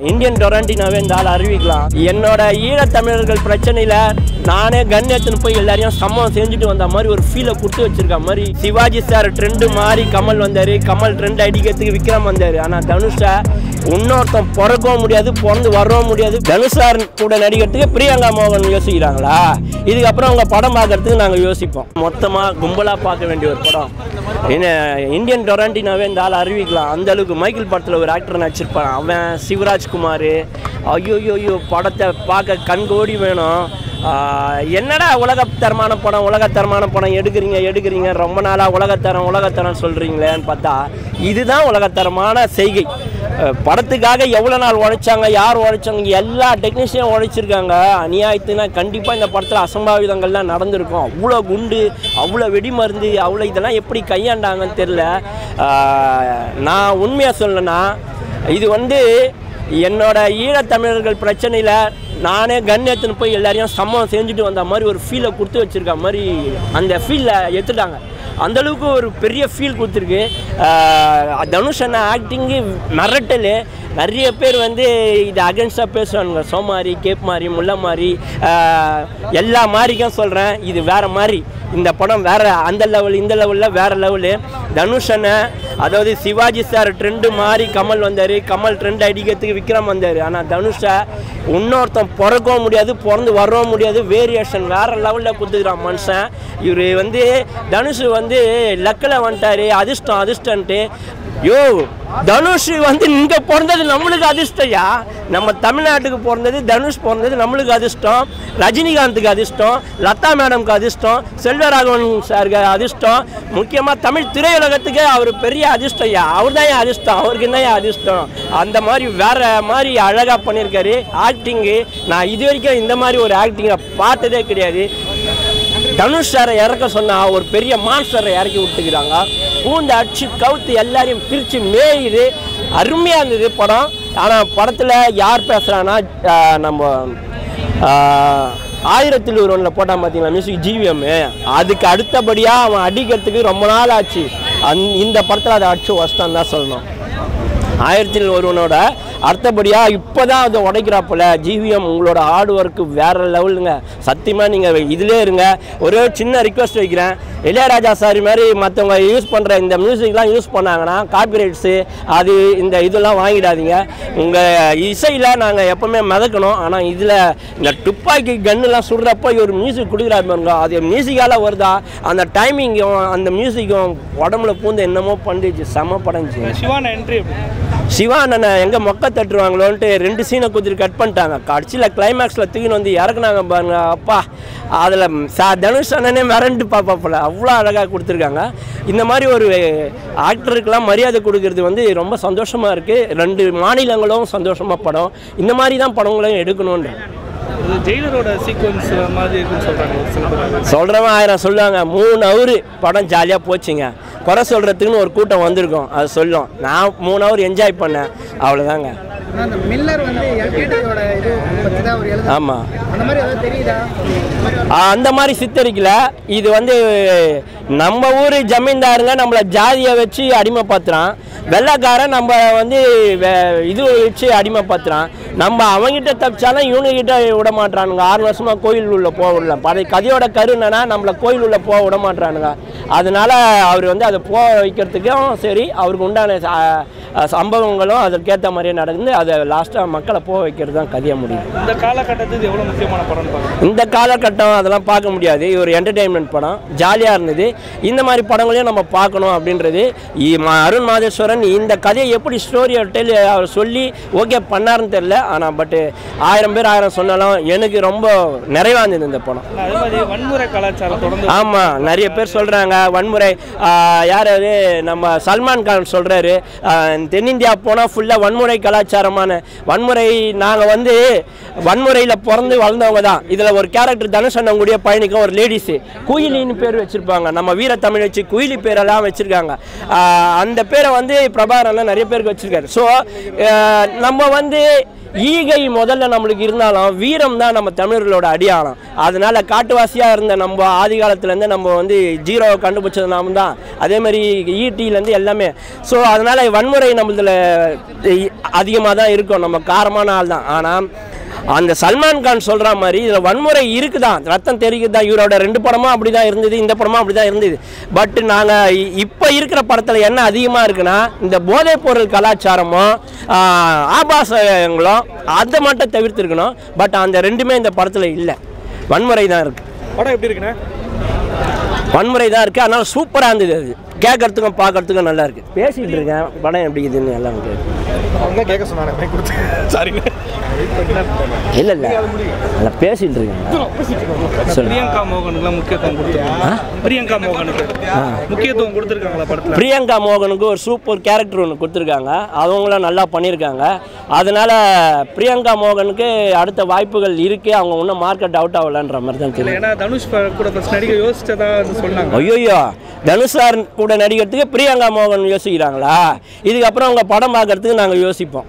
Indian டொரண்டினாவே இந்த ஆள் அறிவிக்கலாம். என்னோட ஈழத்தமிழர்கள் பிரச்சனையில நானே கன் எடுத்துன்னு போய் எல்லாரையும் சம்மம் செஞ்சுட்டு வந்த மாதிரி ஒரு ஃபீலை கொடுத்து வச்சிருக்க மாதிரி சிவாஜி சார் ட்ரெண்டு மாறி கமல் வந்தாரு. கமல் ட்ரெண்ட் அடிக்கிறதுக்கு விக்ரம் வந்தாரு. ஆனா தனுஷா இன்னொருத்தன் பிறக்கவும் முடியாது பிறந்து வரவும் முடியாது. தனுஷ் சார் கூட நடிக்கிறதுக்கு பிரியங்கா மோகன் யோசிக்கிறாங்களா? இதுக்கப்புறம் அவங்க படம் பார்க்கறதுக்கு நாங்கள் யோசிப்போம். மொத்தமாக கும்பலாக பார்க்க வேண்டிய ஒரு படம். என்ன இந்தியன் டொரண்டினாவே இந்த ஆள் அறிவிக்கலாம். அந்த அளவுக்கு மைக்கேல் படத்தில் ஒரு ஆக்டர் நடிச்சிருப்பான். அவன் சிவராஜ் ராஜ்குமார் ஐயோ ஐயோ படத்தை பார்க்க கண்கோடி வேணும். என்னடா உலகத்தரமான படம் உலகத்தரமான படம் எடுக்கிறீங்க எடுக்கிறீங்க ரொம்ப நாளாக உலகத்தரம் உலகத்தரம் சொல்கிறீங்களேன்னு பார்த்தா இதுதான் உலகத்தரமான செய்கை. படத்துக்காக எவ்வளோ நாள் உழைச்சாங்க யார் உழைச்சாங்க எல்லா டெக்னீஷியனும் உழைச்சிருக்காங்க. அநியாயத்துனா கண்டிப்பாக இந்த படத்தில் அசம்பாவிதங்கள்லாம் நடந்திருக்கும். அவ்வளோ குண்டு அவ்வளோ வெடி மருந்து அவ்வளோ இதெல்லாம் எப்படி கையாண்டாங்கன்னு தெரில நான் உண்மையாக சொல்லணும்னா இது வந்து என்னோட ஈழத்தமிழர்கள் பிரச்சனையில் நானே கன் எடுத்துன்னு போய் எல்லாரையும் சம்மம் செஞ்சுட்டு வந்த மாதிரி ஒரு ஃபீலை கொடுத்து வச்சிருக்க மாதிரி அந்த ஃபீலில் எடுத்துட்டாங்க. அந்தளவுக்கு ஒரு பெரிய ஃபீல் கொடுத்துருக்கு. தனுஷ் அண்ணா ஆக்டிங்கு மிரட்டல். நிறைய பேர் வந்து இது அகென்ஸ்டாக பேசுவானுங்க சோமாரி கேப் மாதிரி முல்லை மாதிரி எல்லா மாதிரிக்கும் சொல்கிறேன் இது வேற மாதிரி. இந்த படம் வேறு அந்த லெவல் இந்த லெவலில் வேறு லெவலு தனுஷ் அண்ணன் அதாவது சிவாஜி சார் ட்ரெண்டு மாறி கமல் வந்தார். கமல் ட்ரெண்ட் அடிக்கிறதுக்கு விக்ரம் வந்தார். ஆனால் தனுஷை இன்னொருத்தன் பிறக்கவும் முடியாது பிறந்து வரவும் முடியாது வேரியேஷன் வேறு லெவலில் கொடுத்துக்கிறான் மனுஷன். இவர் வந்து தனுஷ் வந்து லக்கில் வந்துட்டாரு அதிர்ஷ்டம் அதிர்ஷ்டன்ட்டு. யோ தனுஷ் வந்து இங்கே பிறந்தது நம்மளுக்கு அதிர்ஷ்டம்யா நம்ம தமிழ்நாட்டுக்கு பிறந்தது தனுஷ் பிறந்தது நம்மளுக்கு அதிர்ஷ்டம். ரஜினிகாந்துக்கு அதிர்ஷ்டம் லதா மேடம்க்கு அதிர்ஷ்டம் செல்வராகவன் சாருக்கு அதிர்ஷ்டம். முக்கியமாக தமிழ் திரையுலகத்துக்கு அவர் பெரிய அதிர்ஷ்டம் அவர் தான் அதிர்ஷ்டம்? அவருக்கு தான் அதிர்ஷ்டம்? அந்த மாதிரி வேற மாதிரி அழகாக பண்ணியிருக்காரு ஆக்டிங்கு நான் இது வரைக்கும் இந்த மாதிரி ஒரு ஆக்டிங்கை பார்த்ததே கிடையாது. தனுஷ் சாரை இறக்க சொன்னா ஒரு பெரிய மான்ஸ்டரை இறக்கி விட்டுக்கிறாங்க. பூந்து அடிச்சு கவுத்து எல்லாரையும் பிரித்து மேயுது. அருமையாக இருந்தது படம். ஆனால் படத்தில் யார் பேசுகிறான்னா நம்ம ஆயிரத்தில் ஆயிரத்தில் ஒருவனில் போட்டான் பார்த்தீங்களா? மியூசிக் ஜிவிஎம் அதுக்கு அடுத்தபடியாக அவன் அடிக்கிறதுக்கு ரொம்ப நாள் ஆச்சு. அந் இந்த படத்தில் அதை அடிச்சு வஸ்தான் தான் சொல்லணும். ஆயிரத்தில் ஒருவனோட அடுத்தபடியாக இப்போ தான் அதை உடைக்கிறாப்புல ஜிவிஎம் உங்களோட ஹார்ட் ஒர்க்கு வேறு லெவலுங்க சத்தியமாக நீங்கள் இதிலே இருங்க. ஒரே ஒரு சின்ன ரிக்வஸ்ட் வைக்கிறேன். இளையராஜா சாரி மாதிரி மற்றவங்க யூஸ் பண்ணுற இந்த மியூசிக்லாம் யூஸ் பண்ணாங்கன்னா காப்பிரைட்ஸு அது இந்த இதெல்லாம் வாங்கிடாதீங்க. உங்கள் இசையில் நாங்கள் எப்போவுமே மிதக்கணும். ஆனால் இதில் இந்த துப்பாக்கி கன்னுலாம் சுடுறப்போ ஒரு மியூசிக் கொடுக்குறா பாருங்க. அது மியூசிக்கால் வருதா? அந்த டைமிங்கும் அந்த மியூசிக்கும் உடம்புல பூந்து என்னமோ பண்ணிச்சு செம படைஞ்சு சிவான என்ட்ரி சிவா அண்ணனை எங்கே மொக்க தட்டுருவாங்களோன்ட்டு ரெண்டு சீனை குதிரை கட் பண்ணிட்டாங்க. கடைசியில் கிளைமேக்ஸில் தூக்கின்னு வந்து இறக்குனாங்க பாருங்க. அப்பா அதில் சா தனுஷ் அண்ணனே மிரண்டு பார்ப்பாப்புல அவ்வளோ அழகாக கொடுத்துருக்காங்க. இந்த மாதிரி ஒரு ஆக்டருக்கெலாம் மரியாதை கொடுக்கறது வந்து ரொம்ப சந்தோஷமாக இருக்குது ரெண்டு மாநிலங்களும் சந்தோஷமாக படம். இந்த மாதிரி தான் படங்களையும் எடுக்கணுன்ற ஜெயிலரோட சீக்வன்ஸ் மாதிரி இருக்குன்னு சொல்கிறவன் ஆயிரம் சொல்லுவாங்க. மூணு ஹவர் படம் ஜாலியாக போச்சுங்க. குறை சொல்கிறதுக்குன்னு ஒரு கூட்டம் வந்திருக்கும். அது சொல்லும். நான் மூணு ஹவர் என்ஜாய் பண்ணேன். அவ்வளோதாங்க அவர் ஆமாம் அந்த மாதிரி ஏதாவது தெரியுதா? அந்த மாதிரி சித்தரிக்கல. இது வந்து நம்ம ஊர் ஜமீன்தாருங்க நம்மளை ஜாதியை வச்சு அடிமைப்படுத்துறான். வெள்ளைக்காரன் நம்ம வந்து இது வச்சு அடிமைப்படுத்துறான். நம்ம அவங்ககிட்ட தப்பிச்சாலும் இவனுக்கிட்ட விட மாட்றானுங்க. ஆறு வருஷமாக கோயில் உள்ளே போக விடல பழைய கதையோட கரு என்னன்னா நம்மளை கோயில் உள்ளே போக விட மாட்டானுங்க அதனால அவர் வந்து அதை போக வைக்கிறதுக்கும் சரி அவருக்கு உண்டான ச- சம்பவங்களும் அதற்கேற்ற மாதிரியே நடந்து அதை லாஸ்ட்டாக மக்களை போக வைக்கிறது தான் கதையாக முடியும் இந்த காலகட்டத்துக்கு எவ்வளோ முக்கியமான பார்க்குறேன் இந்த காலகட்டம் அதெல்லாம் பார்க்க முடியாது. இது ஒரு என்டர்டெயின்மெண்ட் படம். ஜாலியாக இருந்தது. இந்த மாதிரி படங்களையும் நம்ம பார்க்கணும் அப்படின்றது அருண் மாதேஸ்வரன் இந்த கதையை எப்படி ஸ்டோரியை டெல் அவர் சொல்லி ஓகே பண்ணாருன்னு தெரில ஆனால் பட்டு ஆயிரம் பேர் ஆயிரம் சொன்னாலும் எனக்கு ரொம்ப நிறைவாக இருந்தது இந்த படம். வன்முறை கலாச்சாரம் ஆமாம் நிறைய பேர் சொல்கிறாங்க வன்முறை. ஆஹ், யார் அது? நம்ம சல்மான் கான் சொல்கிறாரு தென்னிந்தியா போனால் ஃபுல்லாக வன்முறை கலாச்சாரமான வன்முறை நாங்கள் வந்து வன்முறையில் பிறந்து வளர்ந்தவங்க தான். இதில் ஒரு கேரக்டர் தனுஷ் கூடிய பயணிக்கும் ஒரு லேடிஸு குயிலின்னு பேர் வச்சுருப்பாங்க. நம்ம வீர தமிழ் வச்சு குயிலி பேரெல்லாம் வச்சுருக்காங்க. அந்த பேரை வந்து பிரபாகரன்லாம் நிறைய பேருக்கு வச்சுருக்காரு. ஸோ நம்ம வந்து ஈகை முதல்ல நம்மளுக்கு இருந்தாலும் வீரம் தான் நம்ம தமிழர்களோட அடியாளம். அதனால காட்டுவாசியாக இருந்த நம்ம ஆதி காலத்துலேருந்து நம்ம வந்து ஜீரோவை கண்டுபிடிச்சது நாம தான். அதே மாதிரி ஈட்டிலேருந்து எல்லாமே. ஸோ அதனால் வன்முறை நம்மளதில் அதிகமாக தான் இருக்கும். நம்ம காரமான ஆள் தான். ஆனால் அந்த சல்மான் கான் சொல்கிற மாதிரி இதில் வன்முறை இருக்குதான் ரத்தம் தெரிக்குது தான் இவரோட ரெண்டு படமும் அப்படி தான் இருந்தது இந்த படமும் அப்படி தான் இருந்தது பட் நாங்கள் இப்போ இருக்கிற படத்தில் என்ன அதிகமாக இருக்குன்னா இந்த போதைப் பொருள் கலாச்சாரமும் ஆபாசங்களும் அதை மட்டும் தவிர்த்துருக்கணும். பட் அந்த ரெண்டுமே இந்த படத்தில் இல்லை. வன்முறை தான் இருக்குது படம் எப்படி இருக்குண்ணே? வன்முறை தான் இருக்குது அதனால் சூப்பராக இருந்தது அது. கேட்கறதுக்கும் பார்க்கறதுக்கும் நல்லா இருக்குது பேசிகிட்டு இருக்கேன். படம் எப்படி இதுன்னு எல்லாம் கேட்கு சொன்னாங்க. சாரிங்க இல்லை இல்லை நல்லா பேசிகிட்டு இருக்கேன் பிரியங்கா மோகனுக்குலாம் முக்கியத்துவம் கொடுத்துருக்காங்க பிரியங்கா மோகனுக்கு. முக்கியத்துவம் கொடுத்துருக்காங்களா படத்தில்? பிரியங்கா மோகனுக்கு ஒரு சூப்பர் கேரக்டர் ஒன்று கொடுத்துருக்காங்க. அவங்களும் நல்லா பண்ணியிருக்காங்க. அதனால் பிரியங்கா மோகனுக்கு அடுத்த வாய்ப்புகள் இருக்குது அவங்க இன்னும் மார்க்கெட் அவுட் ஆகலன்ற மாதிரி தான் தெரியும் ஏன்னா தனுஷ் கூட நடிக்க யோசிச்சதா சொன்னாங்க. ஐயோயோ தனுஷ் சார் கூட நடிக்கிறதுக்கு பிரியங்கா மோகன் யோசிக்கிறாங்களா? இதுக்கப்புறம் அவங்க படம் பார்க்கறதுக்கு நாங்கள் யோசிப்போம்.